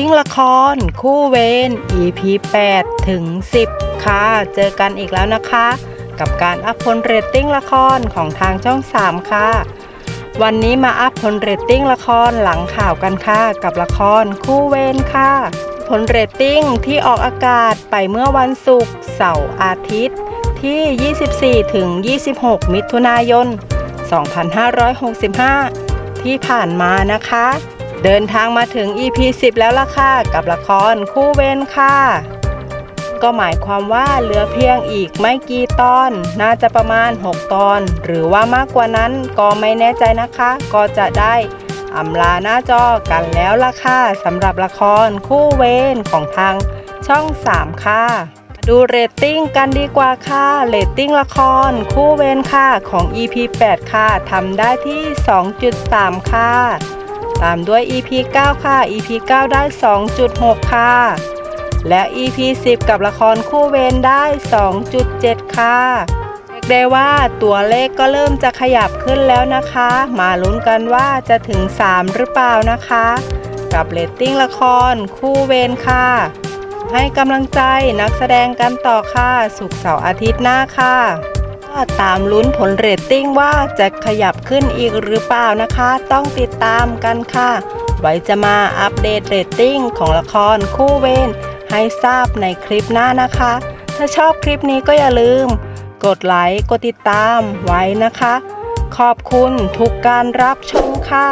ติ้งละคร คู่เวร EP 8 ถึง 10 ค่ะ เจอกันอีกแล้วนะคะ กับการอัพผลเรตติ้งละครของทางช่อง 3 ค่ะ วันนี้มาอัพผลเรตติ้งละครหลังข่าวกันค่ะ กับละครคู่เวรค่ะ ผลเรตติ้งที่ออกอากาศไปเมื่อวันศุกร์เสาร์อาทิตย์ ที่ 24 ถึง 26 มิถุนายน 2565 ที่ผ่านมานะคะ เดินทางมาถึง EP 10 แล้วล่ะค่ะ กับละครคู่เวรค่ะ ก็หมายความว่าเหลือเพียงอีกไม่กี่ตอน น่าจะประมาณ 6 ตอน หรือว่ามากกว่านั้นก็ไม่แน่ใจนะคะ ก็จะได้อำลาหน้าจอกันแล้วล่ะค่ะสำหรับละครคู่เวรของทางช่อง 3 ค่ะ ดูเรตติ้งกันดีกว่าค่ะเรตติ้งละครคู่เวรค่ะของ EP 8 ค่ะทำได้ที่ 2.3 ค่ะ ตามด้วย EP 9 ค่ะ EP 9 ได้ 2.6 ค่ะ และ EP 10 กับละครคู่เวรได้ 2.7 ค่ะเรียกได้ว่าตัวเลขก็เริ่มจะขยับขึ้นแล้วนะคะ มาลุ้นกันว่าจะถึง 3 หรือเปล่านะคะ กับเรตติ้งละคร คู่เวรค่ะ ให้กำลังใจนักแสดงกันต่อค่ะ สุกร์เสาร์อาทิตย์หน้าค่ะ ตามลุ้นผลเรตติ้งว่าจะขยับขึ้นอีกหรือเปล่านะคะ ต้องติดตามกันค่ะ ไว้จะมาอัปเดตเรตติ้งของละครคู่เวรให้ทราบในคลิปหน้านะคะ ถ้าชอบคลิปนี้ก็อย่าลืม กดไลค์กดติดตามไว้นะคะ ขอบคุณทุกการรับชมค่ะ